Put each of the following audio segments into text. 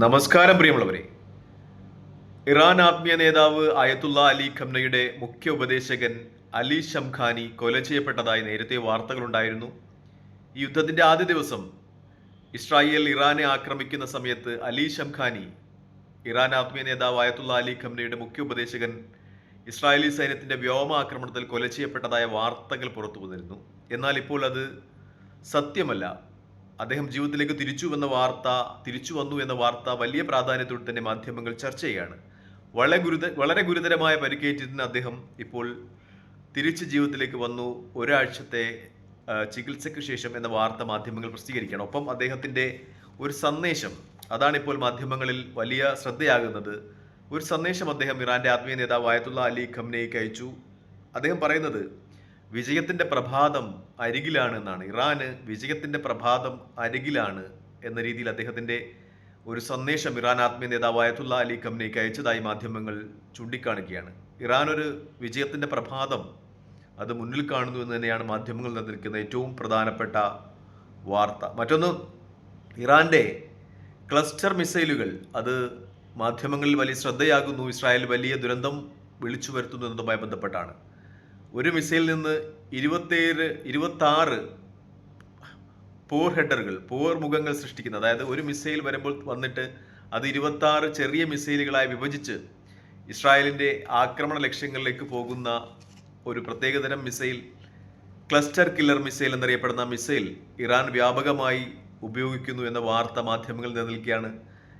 നമസ്കാരം പ്രിയമുള്ളവരെ. ഇറാൻ ആത്മീയ നേതാവ് അയത്തുള്ള അലി ഖംനയുടെ മുഖ്യ ഉപദേശകൻ അലി ഷംഖാനി കൊല ചെയ്യപ്പെട്ടതായി നേരത്തെ വാർത്തകളുണ്ടായിരുന്നു. ഈ യുദ്ധത്തിന്റെ ആദ്യ ദിവസം ഇസ്രായേൽ ഇറാനെ ആക്രമിക്കുന്ന സമയത്ത് അലി ഷംഖാനി ഇറാൻ ആത്മീയ നേതാവ് അയത്തുള്ള അലി ഖംനയുടെ മുഖ്യ ഉപദേശകൻ ഇസ്രായേലി സൈന്യത്തിന്റെ വ്യോമാക്രമണത്തിൽ കൊല ചെയ്യപ്പെട്ടതായ വാർത്തകൾ പുറത്തു വന്നിരുന്നു എന്നാൽ ഇപ്പോൾ അത് സത്യമല്ല. അദ്ദേഹം ജീവിതത്തിലേക്ക് തിരിച്ചു വന്ന വാർത്ത തിരിച്ചു വന്നു എന്ന വാർത്ത വലിയ പ്രാധാന്യത്തോടെ തന്നെ മാധ്യമങ്ങൾ ചർച്ച ചെയ്യുകയാണ് വളരെ ഗുരുത വളരെ ഗുരുതരമായ പരിക്കേറ്റതിന് അദ്ദേഹം ഇപ്പോൾ തിരിച്ച് ജീവിതത്തിലേക്ക് വന്നു. ഒരാഴ്ചത്തെ ചികിത്സയ്ക്ക് ശേഷം എന്ന വാർത്ത മാധ്യമങ്ങൾ പ്രസിദ്ധീകരിക്കുകയാണ്. ഒപ്പം അദ്ദേഹത്തിന്റെ ഒരു സന്ദേശം അതാണ് ഇപ്പോൾ മാധ്യമങ്ങളിൽ വലിയ ശ്രദ്ധയാകുന്നത്. ഒരു സന്ദേശം അദ്ദേഹം ഇറാന്റെ ആത്മീയ നേതാവ് ആയത്തുള്ള അലി ഖംനയ്ക്ക് അയച്ചു. അദ്ദേഹം പറയുന്നത് വിജയത്തിന്റെ പ്രഭാതം അരികിലാണ് എന്നാണ്. ഇറാന് വിജയത്തിന്റെ പ്രഭാതം അരികിലാണ് എന്ന രീതിയിൽ അദ്ദേഹത്തിന്റെ ഒരു സന്ദേശം ഇറാൻ ആത്മീയ നേതാവ് അയത്തുള്ള അലി ഖംനയ്ക്ക് അയച്ചതായി മാധ്യമങ്ങൾ ചൂണ്ടിക്കാണിക്കുകയാണ്. ഇറാൻ ഒരു വിജയത്തിന്റെ പ്രഭാതം അത് മുന്നിൽ കാണുന്നു എന്ന് തന്നെയാണ് മാധ്യമങ്ങൾ നൽകിയിരിക്കുന്ന ഏറ്റവും പ്രധാനപ്പെട്ട വാർത്ത. മറ്റൊന്ന് ഇറാന്റെ ക്ലസ്റ്റർ മിസൈലുകൾ അത് മാധ്യമങ്ങളിൽ വലിയ ശ്രദ്ധയാകുന്നു. ഇസ്രായേൽ വലിയ ദുരന്തം വിളിച്ചു വരുത്തുന്നു എന്നതുമായി ബന്ധപ്പെട്ടാണ്. ഒരു മിസൈലിൽ നിന്ന് ഇരുപത്തേഴ് ഇരുപത്തി ആറ് പോർ ഹെഡറുകൾ പോർ മുഖങ്ങൾ സൃഷ്ടിക്കുന്ന. അതായത് ഒരു മിസൈൽ വരുമ്പോൾ വന്നിട്ട് അത് ഇരുപത്തി ആറ് ചെറിയ മിസൈലുകളായി വിഭജിച്ച് ഇസ്രായേലിന്റെ ആക്രമണ ലക്ഷ്യങ്ങളിലേക്ക് പോകുന്ന ഒരു പ്രത്യേകതരം മിസൈൽ ക്ലസ്റ്റർ കില്ലർ മിസൈൽ എന്നറിയപ്പെടുന്ന മിസൈൽ ഇറാൻ വ്യാപകമായി ഉപയോഗിക്കുന്നു എന്ന വാർത്ത മാധ്യമങ്ങളിൽ നിലനിൽക്കുകയാണ്.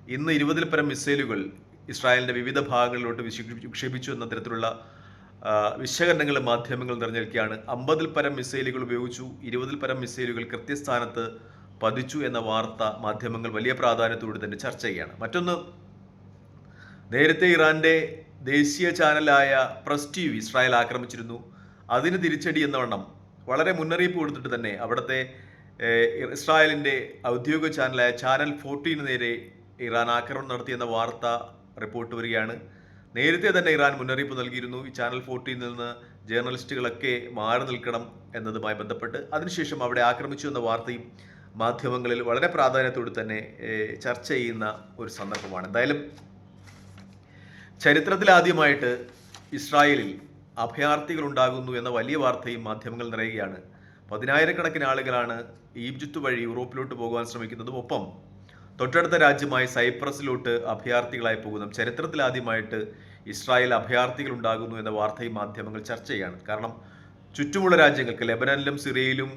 ഇന്ന് ഇരുപതിൽ പരം മിസൈലുകൾ ഇസ്രായേലിന്റെ വിവിധ ഭാഗങ്ങളിലോട്ട് വിക്ഷേപിച്ചു എന്ന തരത്തിലുള്ള വിശകലനങ്ങൾ മാധ്യമങ്ങൾ നിറഞ്ഞിരിക്കുകയാണ്. അമ്പതിൽ പരം മിസൈലുകൾ ഉപയോഗിച്ചു ഇരുപതിൽ പരം മിസൈലുകൾ കൃത്യസ്ഥാനത്ത് പതിച്ചു എന്ന വാർത്ത മാധ്യമങ്ങൾ വലിയ പ്രാധാന്യത്തോടെ തന്നെ ചർച്ച ചെയ്യുകയാണ്. മറ്റൊന്ന് നേരത്തെ ഇറാന്റെ ദേശീയ ചാനലായ പ്രസ് ടി വി ഇസ്രായേൽ ആക്രമിച്ചിരുന്നു. അതിന് തിരിച്ചടി എന്നവണ്ണം വളരെ മുന്നറിയിപ്പ് കൊടുത്തിട്ട് തന്നെ അവിടുത്തെ ഇസ്രായേലിന്റെ ഔദ്യോഗിക ചാനലായ ചാനൽ ഫോർട്ടീന് നേരെ ഇറാൻ ആക്രമണം നടത്തിയെന്ന വാർത്ത റിപ്പോർട്ട് വരികയാണ്. നേരത്തെ തന്നെ ഇറാൻ മുന്നറിയിപ്പ് നൽകിയിരുന്നു. ഈ ചാനൽ ഫോർട്ടീനിൽ നിന്ന് ജേർണലിസ്റ്റുകളൊക്കെ മാറി നിൽക്കണം എന്നതുമായി ബന്ധപ്പെട്ട് അതിനുശേഷം അവിടെ ആക്രമിച്ചു എന്ന വാർത്തയും മാധ്യമങ്ങളിൽ വളരെ പ്രാധാന്യത്തോടെ തന്നെ ചർച്ച ചെയ്യുന്ന ഒരു സന്ദർഭമാണ്. എന്തായാലും ചരിത്രത്തിൽ ആദ്യമായിട്ട് ഇസ്രായേലിൽ അഭയാർത്ഥികൾ ഉണ്ടാകുന്നു എന്ന വലിയ വാർത്തയും മാധ്യമങ്ങൾ നിറയുകയാണ്. പതിനായിരക്കണക്കിന് ആളുകളാണ് ഈജിപ്ത് വഴി യൂറോപ്പിലോട്ട് പോകുവാൻ ശ്രമിക്കുന്നതും. ഒപ്പം തൊട്ടടുത്ത രാജ്യമായ സൈപ്രസിലോട്ട് അഭയാർത്ഥികളായി പോകുന്നു ചരിത്രത്തിൽ ആദ്യമായിട്ട് ഇസ്രായേൽ അഭയാർത്ഥികൾ ഉണ്ടാകുന്നു എന്ന വാർത്തയും മാധ്യമങ്ങൾ ചർച്ച ചെയ്യാണ്. കാരണം ചുറ്റുമുള്ള രാജ്യങ്ങൾക്ക് ലെബനനിലും സിറിയയിലും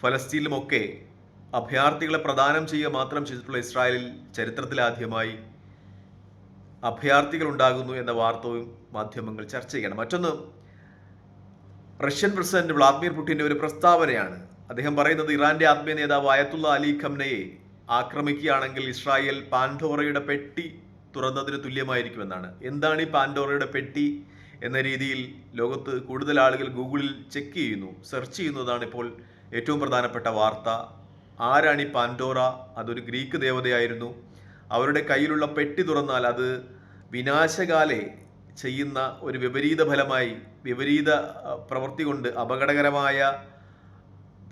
ഫലസ്തീനിലും ഒക്കെ അഭയാർത്ഥികളെ പ്രദാനം ചെയ്യുക മാത്രം ചെയ്തിട്ടുള്ള ഇസ്രായേലിൽ ചരിത്രത്തിൽ ആദ്യമായി അഭയാർത്ഥികൾ ഉണ്ടാകുന്നു എന്ന വാർത്തയും മാധ്യമങ്ങൾ ചർച്ച ചെയ്യണം. മറ്റൊന്ന് റഷ്യൻ പ്രസിഡന്റ് വ്ളാദിമിർ പുടിന്റെ ഒരു പ്രസ്താവനയാണ്. അദ്ദേഹം പറയുന്നത് ഇറാന്റെ ആത്മീയ നേതാവ് അയത്തുള്ള അലി ഖംനയെ ആക്രമിക്കുകയാണെങ്കിൽ ഇസ്രായേൽ പാൻഡോറയുടെ പെട്ടി തുറന്നതിന് തുല്യമായിരിക്കുമെന്നാണ്. എന്താണ് ഈ പാൻഡോറയുടെ പെട്ടി എന്ന രീതിയിൽ ലോകത്ത് കൂടുതൽ ആളുകൾ ഗൂഗിളിൽ ചെക്ക് ചെയ്യുന്നു സെർച്ച് ചെയ്യുന്നതാണ് ഇപ്പോൾ ഏറ്റവും പ്രധാനപ്പെട്ട വാർത്ത. ആരാണ് ഈ പാൻഡോറ? അതൊരു ഗ്രീക്ക് ദേവതയായിരുന്നു. അവരുടെ കയ്യിലുള്ള പെട്ടി തുറന്നാൽ അത് വിനാശകാലെ ചെയ്യുന്ന ഒരു വിപരീത ഫലമായി വിപരീത പ്രവൃത്തി കൊണ്ട് അപകടകരമായ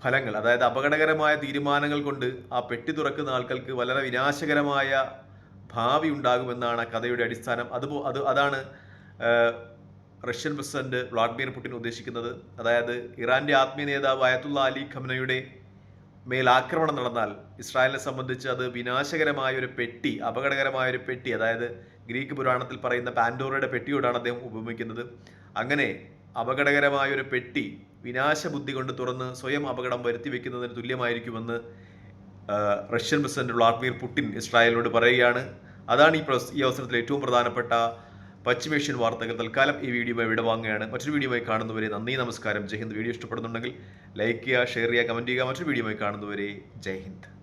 ഫലങ്ങൾ അതായത് അപകടകരമായ തീരുമാനങ്ങൾ കൊണ്ട് ആ പെട്ടി തുറക്കുന്ന ആൾക്കാർക്ക് വളരെ വിനാശകരമായ ഭാവി ഉണ്ടാകുമെന്നാണ് ആ കഥയുടെ അടിസ്ഥാനം. അതുപോ അത് അതാണ് റഷ്യൻ പ്രസിഡന്റ് വ്ളാഡിമിർ പുടിൻ ഉദ്ദേശിക്കുന്നത്. അതായത് ഇറാന്റെ ആത്മീയ നേതാവ് അയത്തുള്ള അലി ഖമനയുടെ മേൽ ആക്രമണം നടന്നാൽ ഇസ്രായേലിനെ സംബന്ധിച്ച് അത് വിനാശകരമായ ഒരു പെട്ടി അപകടകരമായ ഒരു പെട്ടി അതായത് ഗ്രീക്ക് പുരാണത്തിൽ പറയുന്ന പാൻഡോറയുടെ പെട്ടിയോടാണ് അദ്ദേഹം ഉപമിക്കുന്നത്. അങ്ങനെ അപകടകരമായ ഒരു പെട്ടി വിനാശബുദ്ധി കൊണ്ട് തുറന്ന് സ്വയം അപകടം വരുത്തി വെക്കുന്നതിന് തുല്യമായിരിക്കുമെന്ന് റഷ്യൻ പ്രസിഡന്റ് വ്ളാഡിമിർ പുടിൻ ഇസ്രായേലിനോട് പറയുകയാണ്. അതാണ് ഈ ഈ അവസരത്തിൽ ഏറ്റവും പ്രധാനപ്പെട്ട പശ്ചിമേഷ്യൻ വാർത്തകൾ. തൽക്കാലം ഈ വീഡിയോയുമായി വിട വാങ്ങുകയാണ്. മറ്റൊരു വീഡിയോയുമായി കാണുന്നവരെ നന്ദി നമസ്കാരം. ജയ് ഹിന്ദ്. വീഡിയോ ഇഷ്ടപ്പെടുന്നുണ്ടെങ്കിൽ ലൈക്ക് ചെയ്യുക ഷെയർ ചെയ്യുക കമന്റ് ചെയ്യുക. മറ്റൊരു വീഡിയോയുമായി കാണുന്നവരെ ജയ് ഹിന്ദ്.